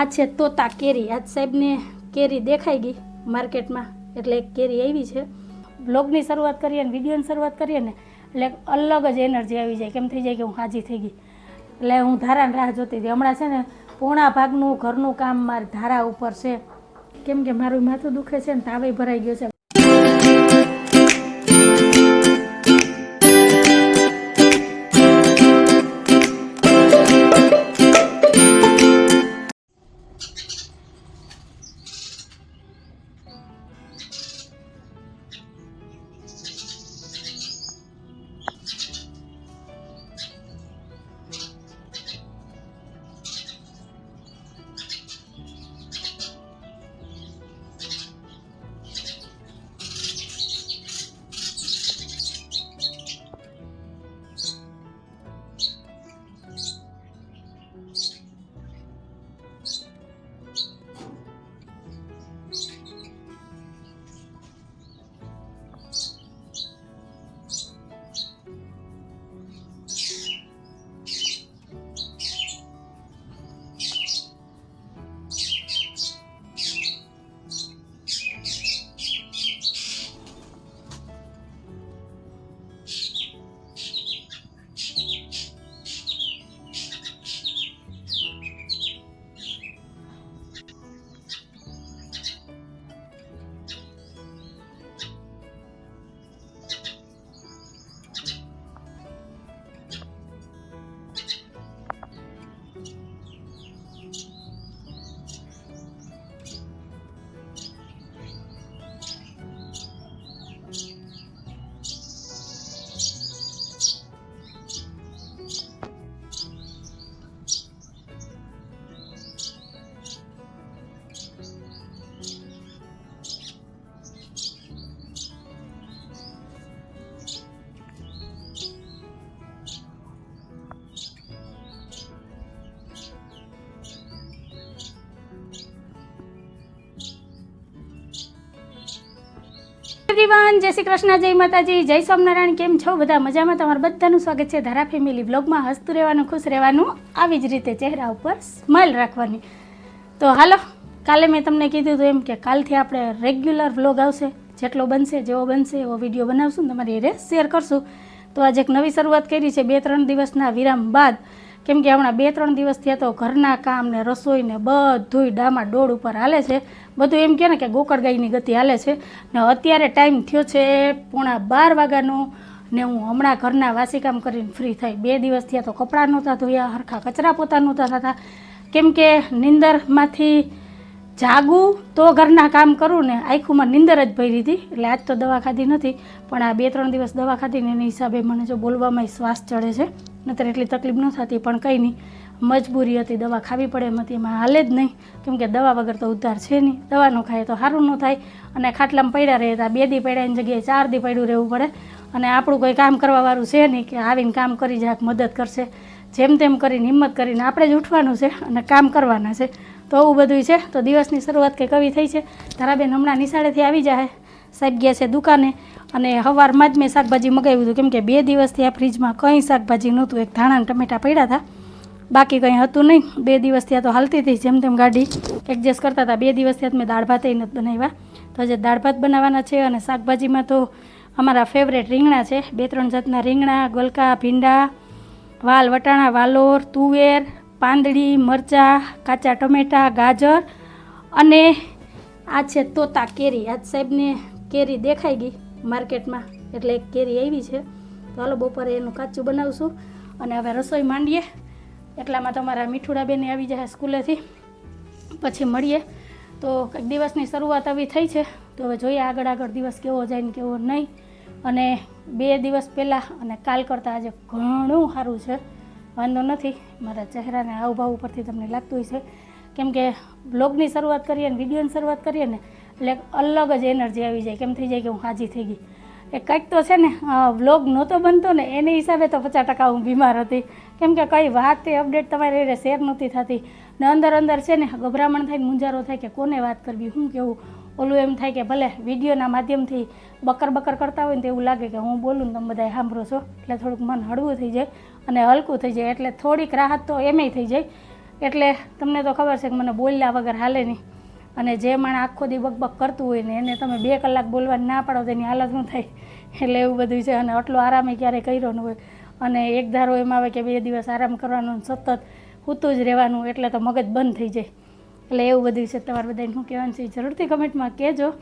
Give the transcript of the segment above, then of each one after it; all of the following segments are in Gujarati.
આ છે તોતા કેરી. આજ સાહેબને કેરી દેખાઈ ગઈ માર્કેટમાં. એટલે એક કેરી આવી છે. બ્લોગની શરૂઆત કરીએ ને વિડીયોની શરૂઆત કરીએ ને, એટલે અલગ જ એનર્જી આવી જાય. કેમ થઈ જાય કે હું હાજી થઈ ગઈ. એટલે હું ધારાને રાહ જોતી હતી. હમણાં છે ને, પોણા ભાગનું ઘરનું કામ મારી ધારા ઉપર છે. કેમ કે મારું માથું દુખે છે ને તાવે ભરાઈ ગયો છે. એવરીવન જય શ્રી કૃષ્ણ, જય માતાજી, જય સ્વામિનારાયણ, કેમ છો? બધા મજામાં? તમારું બધાનું સ્વાગત છે ધારા ફેમિલી બ્લોગમાં હસતું રહેવાનું, ખુશ રહેવાનું, આવી જ રીતે ચહેરા ઉપર સ્માઇલ રાખવાની. તો હાલો, કાલે મેં તમને કીધું હતું એમ કે કાલથી આપણે રેગ્યુલર વ્લોગ આવશે. જેટલો બનશે, જેવો બનશે, એવો વીડિયો બનાવશું તમારી હારે શેર કરશું. તો આજે એક નવી શરૂઆત કરી છે બે ત્રણ દિવસના વિરામ બાદ. કેમ કે હમણાં બે, ત્રણ દિવસ થયા તો ઘરના કામ ને રસોઈ ને બધુંય ડામા ડોળ ઉપર હાલે છે. બધું એમ કહે ને કે ગોકળ ગાયની ગતિ હાલે છે. ને અત્યારે ટાઈમ થયો છે પોણા બાર વાગ્યાનો ને હું હમણાં ઘરના વાસી કામ કરીને ફ્રી થઈ. બે દિવસ થયા તો કપડાં નહોતા ધોયા, હરખા કચરા પોતા નહોતા થતા. કેમ કે નિંદરમાંથી જાગું તો ઘરના કામ કરું ને આખુંમાં નિંદર જ ભરી હતી એટલે આજ તો દવા ખાધી નથી. પણ આ બે, ત્રણ દિવસ દવા ખાધી ને એની હિસાબે મને જો બોલવામાં શ્વાસ ચડે છે. નતર એટલી તકલીફ ન થતી, પણ કંઈ નહીં. મજબૂરી હતી, દવા ખાવી પડે એમ હતી. એમાં હાલે જ નહીં. કેમ કે દવા વગર તો ઉદ્ધાર છે નહીં. દવા ન ખાય તો સારું ન થાય. અને ખાટલામાં પડ્યા રહેતા બે દી પડ્યાની જગ્યાએ ચાર દી પડ્યું રહેવું પડે. અને આપણું કોઈ કામ કરવાવાળું છે નહીં કે આવીને કામ કરી જાય મદદ કરશે. જેમ તેમ કરીને, હિંમત કરીને આપણે જ ઉઠવાનું છે અને કામ કરવાના છે. તો આવું બધું છે. તો દિવસની શરૂઆત કે કવિ થઈ છે. તારાબેન હમણાં નિશાળેથી આવી જાય સાહેબ ગયા છે દુકાને અને સવારમાં જ મેં શાકભાજી મગાવ્યું હતું. કેમ કે બે દિવસથી આ ફ્રીજમાં કંઈ શાકભાજી નહોતું. એક ધાણા ટમેટા પડ્યા હતા. બાકી કંઈ હતું નહીં. બે દિવસથી આ તો હાલતી હતી, જેમ તેમ ગાડી એડજસ્ટ કરતા હતા. બે દિવસથી મેં દાળ ભાત નથી બનાવ્યા. તો આજે દાળ ભાત બનાવવાના છે અને શાકભાજીમાં તો અમારા ફેવરેટ રીંગણા છે. બે ત્રણ જાતના રીંગણા, ગલકા, ભીંડા, વાલ, વટાણા, વાલોર, તુવેર, પાંદડી, મરચાં, કાચા ટમેટાં, ગાજર અને આ છે તોતા કેરી. આજ સાહેબને કેરી દેખાઈ ગઈ માર્કેટમાં. એટલે એક કેરી આવી છે. તો હાલો બપોરે એનું કાચું બનાવશું અને હવે રસોઈ માંડીએ. એટલામાં તમારા મીઠુડા બેને આવી જાય સ્કૂલેથી. પછી મળીએ. તો કંઈક દિવસની શરૂઆત આવી થઈ છે. તો હવે જોઈએ આગળ આગળ દિવસ કેવો જાય ને કેવો નહીં. અને બે દિવસ પહેલાં અને કાલ કરતાં આજે ઘણું સારું છે. વાંધો નથી. મારા ચહેરાને હાવભાવ ઉપરથી તમને લાગતું હોય છે કેમ કે બ્લોગની શરૂઆત કરીએ ને વિડીયોની શરૂઆત કરીએ ને એટલે અલગ જ એનર્જી આવી જાય, કેમ થઈ જાય કે હું હાજી થઈ ગઈ. એ કંઈક તો છે ને વ્લોગ નહોતો બનતો ને, એને હિસાબે તો પચાસ ટકા હું બીમાર હતી. કેમ કે કઈ વાત તે અપડેટ તમારી શેર નહોતી થતી. ને અંદર અંદર છે ને, ગભરામણ થાય મુંજારો થાય કે કોને વાત કરવી શું કેવું? ઓલું એમ થાય કે ભલે વિડીયોના માધ્યમથી બકર બકર કરતા હોય ને એવું લાગે કે હું બોલું ને તમે બધા સાંભળો છો. એટલે થોડુંક મન હળવું થઈ જાય અને હલકું થઈ જાય. એટલે થોડીક રાહત તો એમેય થઈ જાય. એટલે તમને તો ખબર છે કે મને બોલ્યા વગર હાલે નહીં. અને જે માણ આખો દી બકબક કરતું હોય ને એને તમે બે કલાક બોલવા ના પાડો તો એની હાલત શું થાય? એટલે એવું બધું છે. અને આટલો આરામે ક્યારેય કર્યો ન હોય. અને એક ધારો એમ આવે કે બે દિવસ આરામ કરવાનો સતત સૂતું જ રહેવાનું, એટલે તો મગજ બંધ થઈ જાય. એટલે એવું બધું છે. તમારે બધાને શું કહેવાનું છે જરૂરથી કમેન્ટમાં કહેજો.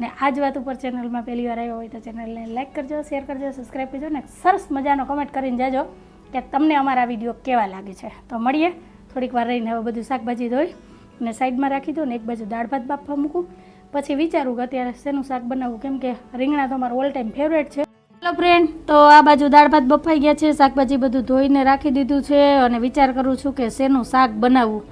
ને આ જ વાત ઉપર ચેનલમાં પહેલી વાર આવ્યો હોય તો ચેનલને લાઈક કરજો, શેર કરજો, સબસ્ક્રાઈબ કરજો ને સરસ મજાનો કમેન્ટ કરીને જાજો કે તમને અમારા વીડિયો કેવા લાગે છે. તો મળીએ. થોડીક વાર રહીને હવે બધું શાકભાજી ધોઈ. અને સાઈડમાં રાખી દો ને એક બાજુ દાળ ભાત બાફવા મૂકું. પછી વિચારું કે અત્યારે શેનું શાક બનાવવું કેમ કે રીંગણા તો મારું ઓલ ટાઈમ ફેવરેટ છે. હેલો ફ્રેન્ડ તો આ બાજુ દાળ ભાત બફાઈ ગયા છે. શાકભાજી બધું ધોઈને રાખી દીધું છે અને વિચાર કરું છું કે શેનું શાક બનાવવું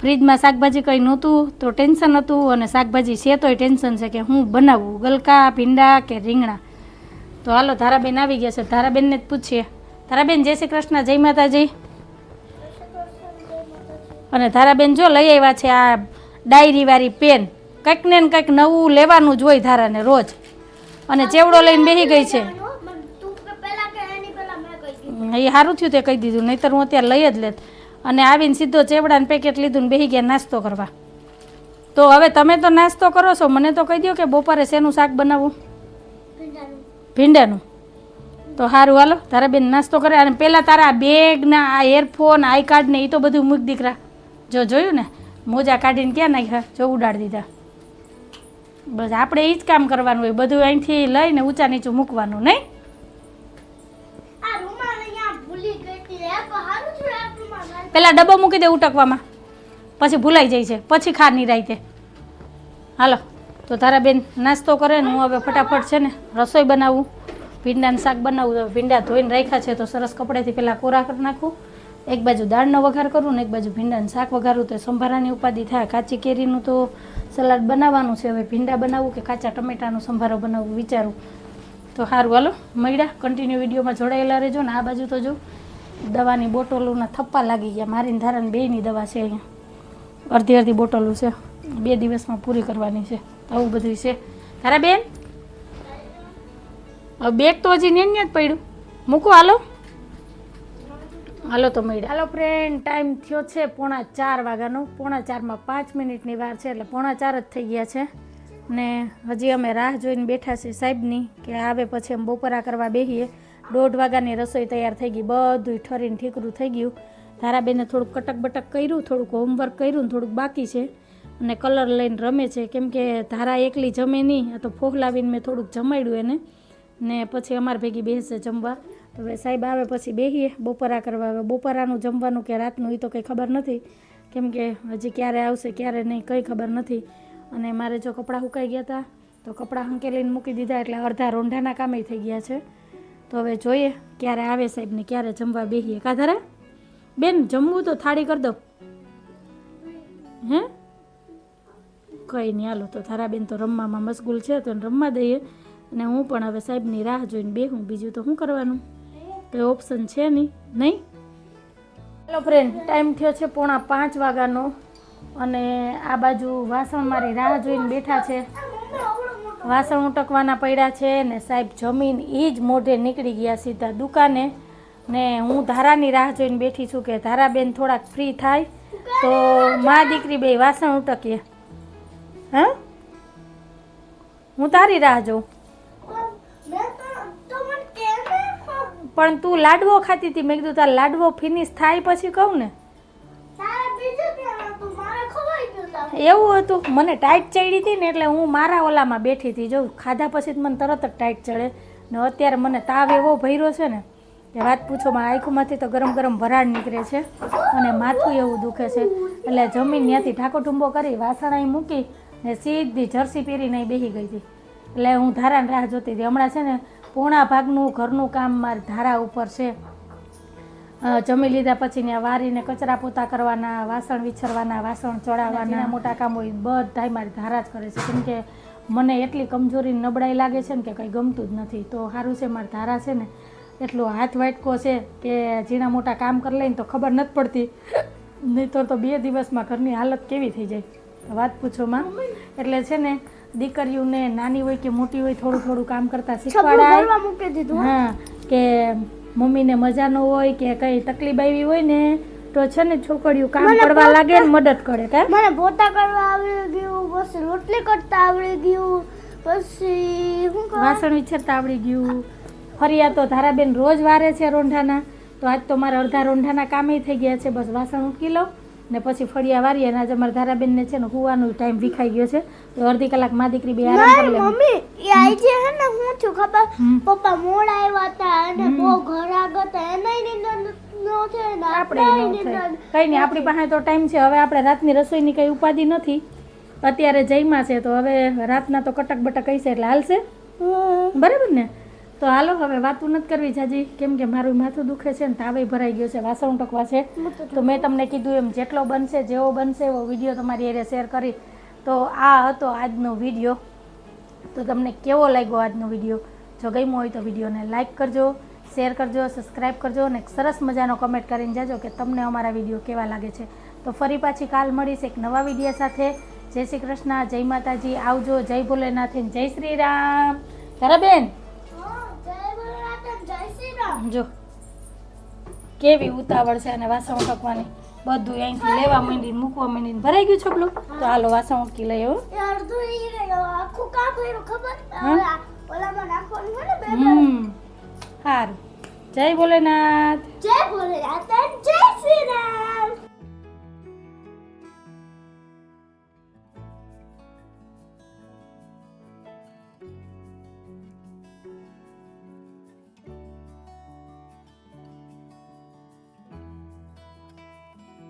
ફ્રીજમાં શાકભાજી કંઈ નહોતું તો ટેન્શન હતું અને શાકભાજી છે તોય ટેન્શન છે કે હું બનાવું? ગલકા, ભીંડા કે રીંગણા? તો હાલો ધારાબેન આવી ગયા છે. ધારાબેનને જ પૂછીએ. ધારાબેન, જય શ્રી કૃષ્ણ, જય માતાજી. અને ધારાબેન જો લઈ આવ્યા છે આ ડાયરીવાળી પેન. કંઈક ને કંઈક નવું લેવાનું જ હોય ધારાને રોજ. અને ચેવડો લઈને બેસી ગઈ છે. એ સારું થયું તે કહી દીધું, નહીંતર હું અત્યારે લઈ જ લેત. અને આવીને સીધો ચેવડાને પેકેટ લીધું ને બેસી ગયા નાસ્તો કરવા. તો હવે તમે તો નાસ્તો કરો છો, મને તો કહી દો કે બપોરે શેનું શાક બનાવવું? ભીંડાનું. તો સારું, હાલો તારા બેન નાસ્તો કરે. અને પહેલાં તારા બેગ ના, આ એરફોન આઈ કાર્ડ ને એ તો બધું મૂક દીકરા. જો જોયું ને મોજા કાઢીને ક્યાં નાખ્યા? જો ઉડાડી દીધા. બસ આપણે એ જ કામ કરવાનું હોય બધું અહીંથી લઈને ઊંચા નીચું મૂકવાનું નહીં? પહેલાં ડબ્બો મૂકી દે ઉટકવામાં. પછી ભૂલાઈ જાય છે પછી ખા નિરાયતે હાલો તો તારા બેન નાસ્તો કરે ને હું હવે ફટાફટ છે ને રસોઈ બનાવું. ભીંડાનું શાક બનાવું ભીંડા ધોઈને રાખ્યા છે તો સરસ કપડેથી પહેલાં કોરા કરી નાખું. એક બાજુ દાળનો વઘાર કરું ને એક બાજુ ભીંડાનું શાક વઘારું, તો સંભારાની ઉપાધિ થાય. કાચી કેરીનું તો સલાડ બનાવવાનું છે. હવે ભીંડા બનાવવું કે કાચા ટમેટાનો સંભારો બનાવવું વિચારું. તો સારું, હાલો. મળ્યા. કન્ટિન્યુ વિડીયોમાં જોડાયેલા રહેજો ને આ બાજુ તો જો દવાની બોટલોના થપ્પા લાગી ગયા. મારીને ધારાને બેયની દવા છે અહીંયા. અડધી અડધી બોટલો છે. બે દિવસમાં પૂરી કરવાની છે. આવું બધું છે. તારા બેન બેગ તો હજી નેન જ પડ્યું. મૂકો, હાલો. હાલો તો મળ્યા હાલો ફ્રેન્ડ ટાઈમ થયો છે પોણા ચાર વાગ્યાનો. પોણા ચારમાં પાંચ મિનિટની વાર છે એટલે પોણા ચાર જ થઈ ગયા છે. ને હજી અમે રાહ જોઈને બેઠા છીએ સાહેબની કે આવે પછી અમે બપોરા કરવા બેસીએ દોઢ વાગ્યાની રસોઈ તૈયાર થઈ ગઈ બધું ઠરીને ઠીકરું થઈ ગયું. ધારાબેને થોડુંક કટક બટક કર્યું, થોડુંક હોમવર્ક કર્યું ને થોડુંક બાકી છે. અને કલર લઈને રમે છે. કેમ કે ધારા એકલી જમે નહીં, આ તો ફોહલાવીને મેં થોડુંક જમાડ્યું એને. ને પછી અમારે ભેગી બેસશે જમવા. હવે સાહેબ આવે પછી બેસીએ બપોરા કરવા હવે બપોરાનું જમવાનું કે રાતનું એ તો કંઈ ખબર નથી. કેમ કે હજી ક્યારે આવશે, ક્યારે નહીં, કંઈ ખબર નથી. અને મારે જો કપડાં સુકાઈ ગયા હતા તો કપડાં હંકેલીને મૂકી દીધા એટલે અડધા રોંઢાના કામે થઈ ગયા છે. તો હવે જોઈએ ક્યારે આવે સાહેબ ને ક્યારે જમવા બેસીએ કા ધરા બેન જમવું તો થાળી કરી દો. હે? કંઈ નહીં, હાલો તો થારાબેન તો રમવામાં મશગુલ છે, તો રમવા દઈએ. અને હું પણ હવે સાહેબની રાહ જોઈને બેહું. બીજું તો શું કરવાનું? કંઈ ઓપ્શન છે નહીં? નહીં? હેલો ફ્રેન્ડ ટાઈમ થયો છે પોણા પાંચ વાગ્યાનો અને આ બાજુ વાસણ મારી રાહ જોઈને બેઠા છે. વાસણ ઉટકવાના પડ્યા છે ને સાહેબ જમીન એ જ મોઢે નીકળી ગયા સીધા દુકાને. ને હું ધારાની રાહ જોઈને બેઠી છું કે ધારાબેન થોડાક ફ્રી થાય તો મા દીકરી બે વાસણ ઉટકીએ. હા? હું તારી રાહ જોઉં. પણ તું લાડવો ખાતી હતી. મેં કીધું તાર લાડવો ફિનિશ થાય પછી કહું ને. એવું હતું. મને ટાઈટ ચડી હતી ને એટલે હું મારા ઓલામાં બેઠી હતી. જો ખાધા પછી મને તરત જ ટાઈટ ચડે. ને અત્યારે મને તાવ એવો ભર્યો છે ને કે વાત પૂછો મારા આંખોમાંથી તો ગરમ ગરમ વરાળ નીકળે છે અને માથું એવું દુખે છે. એટલે જમીન ત્યાંથી ઢાકો ટુંબો કરી વાસણાઈ મૂકી ને સીધી જર્સી પહેરીને બેસી ગઈ હતી. એટલે હું ધારાને રાહ જોતી હતી. હમણાં છે ને પોણા ભાગનું ઘરનું કામ મારી ધારા ઉપર છે. જમી લીધા પછી ત્યાં વારીને કચરા પોતા કરવાના, વાસણ વિછરવાના, વાસણ ચડાવવાના. મોટા કામ હોય બધાય મારી ધારા જ કરે છે. કેમ કે મને એટલી કમજોરી નબળાઈ લાગે છે ને કે કંઈ ગમતું જ નથી. તો સારું છે, મારી ધારા છે ને. એટલો હાથ વાટકો છે કે ઝીણા મોટા કામ કરી લઈને તો ખબર નથી પડતી. નહીં તો બે દિવસમાં ઘરની હાલત કેવી થઈ જાય. વાત પૂછો, માં. એટલે છે ને દીકરીઓને નાની હોય કે મોટી હોય થોડું થોડું કામ કરતા શીખવાડાય. હા. કે મમ્મીને મજા ન હોય કે કઈ તકલીફ આવી હોય ને તો છે ને છોકરીઓ કામ કરવા લાગે ને મદદ કરે કે? મને પોતા કરવા આવડી ગયું પછી રોટલી કરતા આવડી ગયું પછી હું વાસણ વિછરતા આવડી ગયું. ફરિયા તો ધારાબેન રોજ વારે છે રોંઢાના તો આજ તો મારા અડધા રોંઢાના કામે થઈ ગયા છે બસ વાસણ ઉટકી લઉં. ને પછી ફળિયા વારીએ અને આજે અમારા ધારાબેનને છે ને હુવાનો ટાઈમ વિખાઈ ગયો છે. તો અડધી કલાકમાં દીકરી બે આરામ કરી લે મમ્મી એ આઈ જે હે ને હું છું ખબર? પપ્પા મોડા આવ્યા હતા અને. બહુ ઘર આગળ હતા. એનાય નિંદર આપણે કઈ નહીં આપણી પાસે તો ટાઈમ છે. હવે આપણે રાતની રસોઈની કઈ ઉપાધિ નથી. અત્યારે જઈમાં છે તો હવે રાતના તો કટક બટક કહીશે છે એટલે હાલશે. બરાબર ને? તો હાલો હવે વાતું નથી કરવી જાજી. કેમ કે મારું માથું દુખે છે ને તાવે ભરાઈ ગયો છે વાસણ ટકવા છે. તો મેં તમને કીધું એમ જેટલો બનશે જેવો બનશે એવો વીડિયો તમારી એરે શેર કરી. તો આ હતો આજનો વીડિયો. તો તમને કેવો લાગ્યો આજનો વીડિયો? જો ગમ્યો હોય તો વિડીયોને લાઇક કરજો શેર કરજો સબસ્ક્રાઈબ કરજો અને સરસ મજાનો કમેન્ટ કરીને જાજો કે તમને અમારા વીડિયો કેવા લાગે છે. તો ફરી પાછી કાલ મળીશ એક નવા વીડિયો સાથે. જય શ્રી કૃષ્ણ જય માતાજી. આવજો જય ભોલેનાથ જય શ્રી રામ. તારાબેન હા, જય ભોલેનાથ અને જય શ્રી રામ જો. કેવી ઉતાવળ છે અને વાસણ ઉટકવાની બધું અહીંથી લેવા માંડીને મૂકવા માંડીને ભરાઈ ગયું છોકલું તો હાલો વાસણ ઉટકી લઈ હમ. હવે આ ઓલામાં નાખવાનું હોય ને બે હમ. સારું જય ભોલેનાથ. જય ભોલે